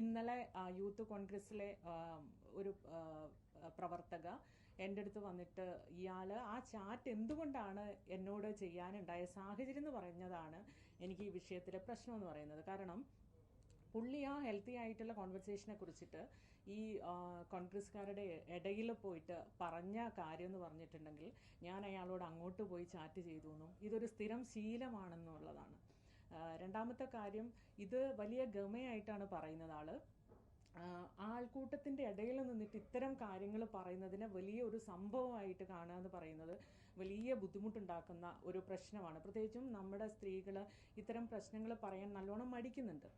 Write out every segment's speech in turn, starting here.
ഇന്നലെ യൂത്ത് കോൺഗ്രസിലെ ഒരു പ്രവർത്തക എന്റെ അടുത്ത് വന്നിട്ട് ഇയാൾ ആ ചാറ്റ് എന്തുകൊണ്ടാണ് എന്നോട് ചെയ്യാനുണ്ടായ സാഹചര്യം എന്ന് പറഞ്ഞതാണ് എനിക്ക് ഈ വിഷയത്തിലെ പ്രശ്നം എന്ന് പറയുന്നത്. കാരണം പുള്ളി ആ ഹെൽത്തി ആയിട്ടുള്ള കോൺവെർസേഷനെ കുറിച്ചിട്ട് ഈ കോൺഗ്രസ്സുകാരുടെ ഇടയിൽ പോയിട്ട് പറഞ്ഞ കാര്യം എന്ന് പറഞ്ഞിട്ടുണ്ടെങ്കിൽ ഞാൻ അയാളോട് അങ്ങോട്ട് പോയി ചാറ്റ് ചെയ്തു എന്നും ഇതൊരു സ്ഥിരം ശീലമാണെന്നുള്ളതാണ്. രണ്ടാമത്തെ കാര്യം ഇത് വലിയ ഗമയായിട്ടാണ് പറയുന്നത് ആൾ. ആൾക്കൂട്ടത്തിന്റെ ഇടയിൽ നിന്നിട്ട് ഇത്തരം കാര്യങ്ങൾ പറയുന്നതിനെ വലിയ ഒരു സംഭവമായിട്ട് കാണുക എന്ന് പറയുന്നത് വലിയ ബുദ്ധിമുട്ടുണ്ടാക്കുന്ന ഒരു പ്രശ്നമാണ്. പ്രത്യേകിച്ചും നമ്മുടെ സ്ത്രീകൾ ഇത്തരം പ്രശ്നങ്ങൾ പറയാൻ നല്ലോണം മടിക്കുന്നുണ്ട്.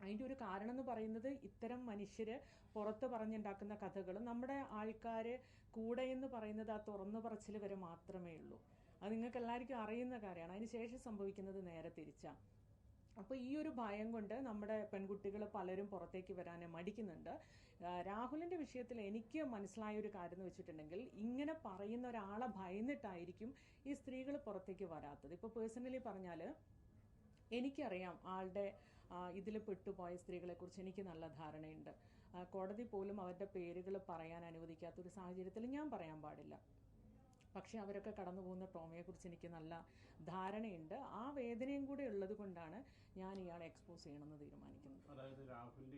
അതിന്റെ ഒരു കാരണം എന്ന് പറയുന്നത് ഇത്തരം മനുഷ്യര് പുറത്ത് പറഞ്ഞുണ്ടാക്കുന്ന കഥകൾ നമ്മുടെ ആൾക്കാര് കൂടെ എന്ന് പറയുന്നത് ആ തുറന്നു പറച്ചിൽ വരെ മാത്രമേ ഉള്ളൂ. അത് നിങ്ങൾക്ക് എല്ലാവർക്കും അറിയുന്ന കാര്യമാണ്. അതിനുശേഷം സംഭവിക്കുന്നത് നേരെ തിരിച്ചാണ് അപ്പോൾ ഈ ഒരു ഭയം കൊണ്ട് നമ്മുടെ പെൺകുട്ടികൾ പലരും പുറത്തേക്ക് വരാൻ മടിക്കുന്നുണ്ട്. രാഹുലിന്റെ വിഷയത്തിൽ എനിക്ക് മനസ്സിലായ ഒരു കാര്യം എന്ന് വെച്ചിട്ടുണ്ടെങ്കിൽ ഇങ്ങനെ പറയുന്ന ഒരാളെ ഭയന്നിട്ടായിരിക്കും ഈ സ്ത്രീകൾ പുറത്തേക്ക് വരാത്തത്. ഇപ്പോൾ പേഴ്സണലി പറഞ്ഞാൽ എനിക്കറിയാം ആളുടെ ഇതിൽ പെട്ടുപോയ സ്ത്രീകളെക്കുറിച്ച് എനിക്ക് നല്ല ധാരണയുണ്ട്. കോടതി പോലും അവരുടെ പേരുകൾ പറയാൻ അനുവദിക്കാത്ത ഒരു സാഹചര്യത്തിൽ ഞാൻ പറയാൻ പാടില്ല. പക്ഷെ അവരൊക്കെ കടന്നു പോകുന്ന ട്രോമയെക്കുറിച്ച് എനിക്ക് നല്ല ധാരണയുണ്ട്. ആ വേദനയും കൂടെ ഉള്ളത് കൊണ്ടാണ് ഞാൻ ഇയാളെ എക്സ്പോസ് ചെയ്യണമെന്ന് തീരുമാനിക്കുന്നത്. അതായത് രാഹുലിന്റെ ഈ